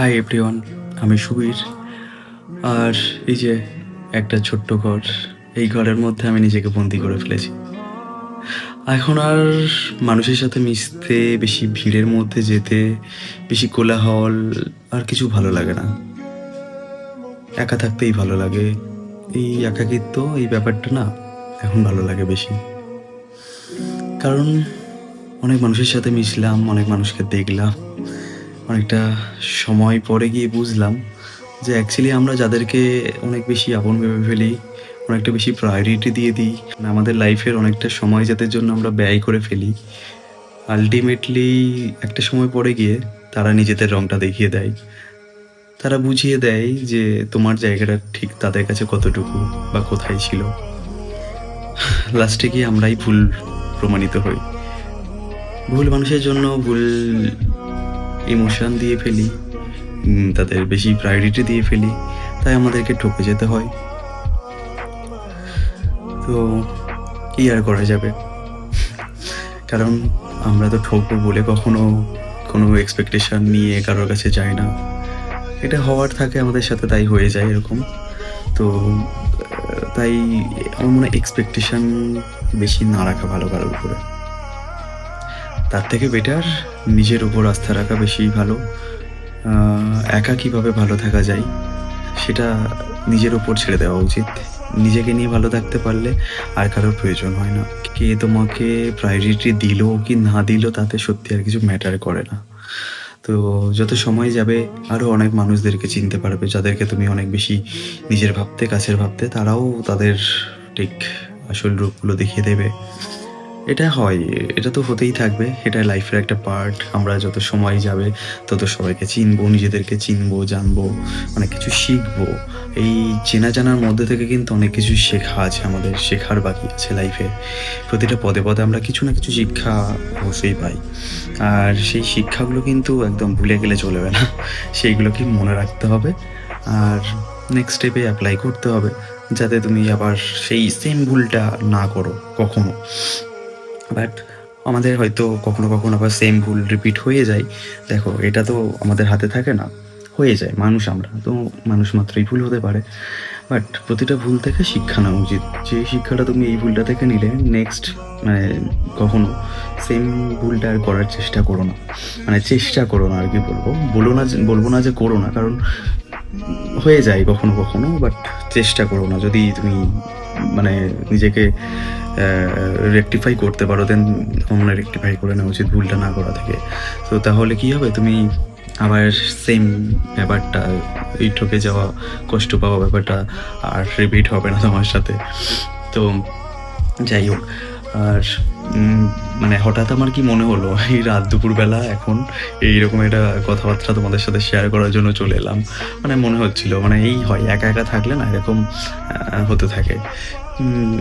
Hi everyone, আমি সুবীর। আর এই যে একটা ছোট্ট ঘর, এই ঘরের মধ্যে আমি নিজেকে বন্দি করে ফেলেছি। এখন আর মানুষের সাথে মিশতে, বেশি ভিড়ের মধ্যে যেতে, বেশি কোলাহল আর কিছু ভালো লাগে না। একা থাকতেই ভালো লাগে। এই একাকিত্ব, এই ব্যাপারটা না এখন ভালো লাগে বেশি। কারণ অনেক মানুষের সাথে মিশলাম, অনেক মানুষকে দেখলাম। অনেকটা সময় পরে গিয়ে বুঝলাম যে অ্যাকচুয়ালি আমরা যাদেরকে অনেক বেশি আপন ভেবে ফেলি, অনেকটা বেশি প্রায়োরিটি দিয়ে দিই আমাদের লাইফের অনেকটা সময় যাদের জন্য আমরা ব্যয় করে ফেলি আলটিমেটলি একটা সময় পরে গিয়ে তারা নিজেদের রংটা দেখিয়ে দেয়। তারা বুঝিয়ে দেয় যে তোমার জায়গাটা ঠিক তাদের কাছে কতটুকু বা কোথায় ছিল। লাস্টে গিয়ে আমরাই ভুল প্রমাণিত হই। ভুল মানুষের জন্য ভুল ইমোশন দিয়ে ফেলি তাদের বেশি প্রায়োরিটি দিয়ে ফেলি, তাই আমাদেরকে ঠকে যেতে হয়। তো কি আর করা যাবে? কারণ আমরা তো ঠকবো বলে কখনো কোনো এক্সপেকটেশন নিয়ে কারোর কাছে যাই না। এটা হওয়ার থাকে, আমাদের সাথে তাই হয়ে যায় এরকম। তো, তাই আমার মনে হয় এক্সপেকটেশন বেশি না রাখা ভালো কারোর উপরে। তার থেকে বেটার নিজের উপর আস্থা রাখা বেশি ভালো একা কীভাবে ভালো থাকা যায় সেটা নিজের উপর ছেড়ে দেওয়া উচিত। নিজেকে নিয়ে ভালো থাকতে পারলে আর কারোর প্রয়োজন হয় না। কে তোমাকে প্রায়োরিটি দিল কি না দিল তাতে সত্যি আর কিছু ম্যাটার করে না। তো যত সময় যাবে আরও অনেক মানুষদেরকে চিনতে পারবে, যাদেরকে তুমি অনেক বেশি নিজের ভাবতে, কাছের ভাবতে, তারাও তাদের ঠিক আসল রূপগুলো দেখিয়ে দেবে। এটা হয়, এটা তো হতেই থাকবে। এটা লাইফের একটা পার্ট আমরা যত সময় যাবে, তত সবাইকে চিনবো, নিজেদেরকে চিনবো, জানব, অনেক কিছু শিখব। এই চেনা জানার মধ্যে থেকে কিন্তু অনেক কিছু শেখা আছে আমাদের, শেখার বাকি আছে লাইফে প্রতিটা পদে পদে আমরা কিছু না কিছু শিক্ষা অবশ্যই পাই। আর সেই শিক্ষাগুলো কিন্তু একদম ভুলে গেলে চলবে না। সেইগুলোকে মনে রাখতে হবে। আর নেক্সট স্টেপে অ্যাপ্লাই করতে হবে, যাতে তুমি আবার সেই সেম ভুলটা না করো কখনো। বাট আমাদের হয়তো কখনো কখনো আবার সেম ভুল রিপিট হয়ে যায়। দেখো, এটা তো আমাদের হাতে থাকে না, হয়ে যায়, মানুষ আমরা, তো মানুষ মাত্রই ভুল হতে পারে। বাট প্রতিটা ভুল থেকে শিক্ষা নেওয়া উচিত। যে শিক্ষাটা তুমি এই ভুলটা থেকে নিলে নেক্সট মানে কখনো সেম ভুলটা আর করার চেষ্টা করো না। মানে চেষ্টা করো না, আর কি বলব? বলো না বলব না যে করো না, কারণ হয়ে যায় কখনো কখনো বাট চেষ্টা করো না। যদি তুমি মানে নিজেকে রেক্টিফাই করতে পারো দেন মনে রেক্টিফাই করে নেওয়া উচিত, ভুলটা না করা থেকে। তো তাহলে কি হবে? তুমি আবার সেম ব্যাপারটা, এই ঠকে যাওয়া, কষ্ট পাওয়া ব্যাপারটা আর রিপিট হবে না তোমার সাথে। তো যাই হোক আর মানে হঠাৎ আমার কি মনে হলো, এই রাত দুপুরবেলা এখন এইরকম একটা কথাবার্তা তোমাদের সাথে শেয়ার করার জন্য চলে এলাম। মানে মনে হচ্ছিল মানে এই হয়, একা একা থাকলে না এরকম হতে থাকে।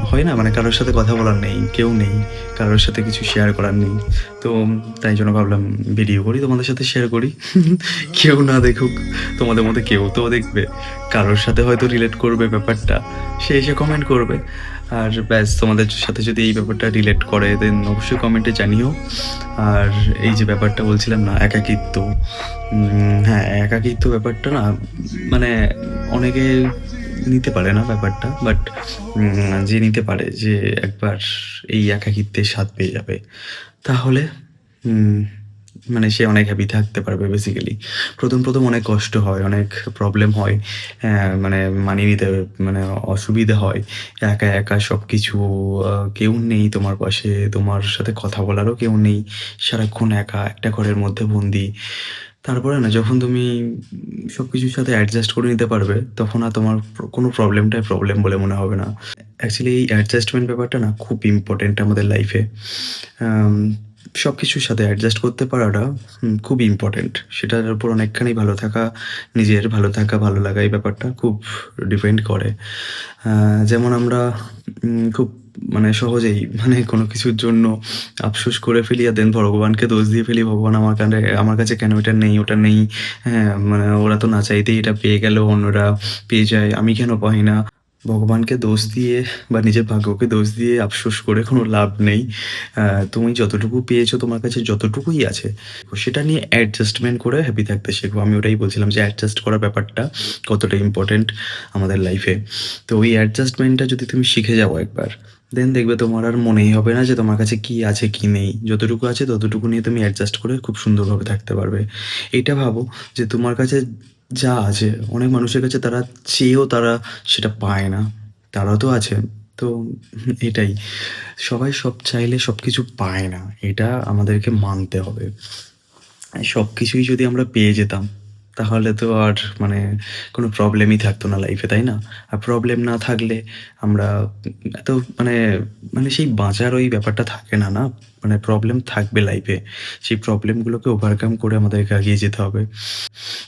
হয় না মানে কারোর সাথে কথা বলার নেই, কেউ নেই, কারোর সাথে কিছু শেয়ার করার নেই। তো তাই জন্য ভাবলাম ভিডিও করি, তোমাদের সাথে শেয়ার করি। কেউ না দেখুক, তোমাদের মধ্যে কেউ তো দেখবে। কারোর সাথে হয়তো রিলেট করবে ব্যাপারটা, সে এসে কমেন্ট করবে। আর ব্যাস, তোমাদের সাথে যদি এই ব্যাপারটা রিলেট করে দেন অবশ্যই কমেন্টে জানিও। আর এই যে ব্যাপারটা বলছিলাম না, একাকিত্ব। হ্যাঁ একাকিত্ব ব্যাপারটা না মানে অনেকে নিতে পারে না ব্যাপারটা বাট যে নিতে পারে যে একবার এই একাকিত্বের স্বাদ পেয়ে যাবে তাহলে মানে সে অনেক হ্যাপি থাকতে পারবে বেসিক্যালি প্রথম প্রথম অনেক কষ্ট হয় অনেক প্রবলেম হয় হ্যাঁ, মানে মানিয়ে নিতে মানে অসুবিধা হয়। একা একা সব কিছু কেউ নেই তোমার পাশে তোমার সাথে কথা বলারও কেউ নেই সারাক্ষণ একা একটা ঘরের মধ্যে বন্দি। তারপরে না, যখন তুমি সব কিছুর সাথে অ্যাডজাস্ট করে নিতে পারবে, তখন আর তোমার কোনো প্রবলেমটাই প্রবলেম বলে মনে হবে না। অ্যাকচুয়ালি এই অ্যাডজাস্টমেন্ট ব্যাপারটা না খুব ইম্পর্টেন্ট আমাদের লাইফে সব কিছুর সাথে অ্যাডজাস্ট করতে পারাটা খুব ইম্পর্টেন্ট সেটার উপর অনেকখানি ভালো থাকা, নিজের ভালো থাকা, ভালো লাগা, এই ব্যাপারটা খুব ডিপেন্ড করে। যেমন আমরা খুব মানে সহজেই মানে কোনো কিছুর জন্য আফসোস করে ফেলি আর দেন ভগবানকে দোষ দিয়ে ফেলি, ভগবান আমার কাছে আমার কাছে কেন এটা নেই, ওটা নেই হ্যাঁ মানে ওরা তো না চাইতেই এটা পেয়ে গেল অন্যরা পেয়ে যায়, আমি কেন পাই না? ভগবানকে দোষ দিয়ে বা নিজের ভাগ্যকে দোষ দিয়ে আফসোস করে কোনো লাভ নেই। তুমি যতটুকু পেয়েছ তোমার কাছে যতটুকুই আছে সেটা নিয়ে অ্যাডজাস্টমেন্ট করে হ্যাপি থাকতে শেখো। আমি ওটাই বলছিলাম যে অ্যাডজাস্ট করার ব্যাপারটা কতটা ইম্পর্টেন্ট আমাদের লাইফে তো ওই অ্যাডজাস্টমেন্টটা যদি তুমি শিখে যাও একবার দেন দেখবে তোমার আর মনেই হবে না যে তোমার কাছে কি আছে, কি নেই। যতটুকু আছে ততটুকু নিয়ে তুমি অ্যাডজাস্ট করে খুব সুন্দরভাবে থাকতে পারবে। এটা ভাবো যে তোমার কাছে যা আছে। অনেক মানুষের কাছে তারা চেয়েও তারা সেটা পায় না। তারা তো আছে। তো এটাই। সবাই সব চাইলে সব কিছু পায় না। এটা আমাদেরকে মানতে হবে। সব কিছুই যদি আমরা পেয়ে যেতাম তাহলে তো আর মানে কোনো প্রবলেমই থাকতো না লাইফে তাই না? আর প্রবলেম না থাকলে আমরা এত মানে মানে সেই বাঁচার ওই ব্যাপারটা থাকে না না? মানে প্রবলেম থাকবে লাইফে সেই প্রবলেমগুলোকে ওভারকাম করে আমাদেরকে এগিয়ে যেতে হবে।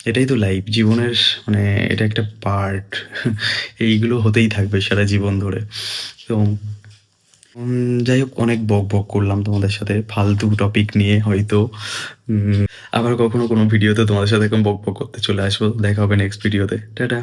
এটাই তো লাইফ জীবনের মানে এটা একটা পার্ট এইগুলো হতেই থাকবে সারা জীবন ধরে। তো যাই হোক, অনেক বক বক করলাম তোমাদের সাথে, ফালতু টপিক নিয়ে হয়তো। আবার কখনো কোনো ভিডিওতে তোমাদের সাথে বক বক করতে চলে আসব। দেখা হবে নেক্সট ভিডিওতে টাটা।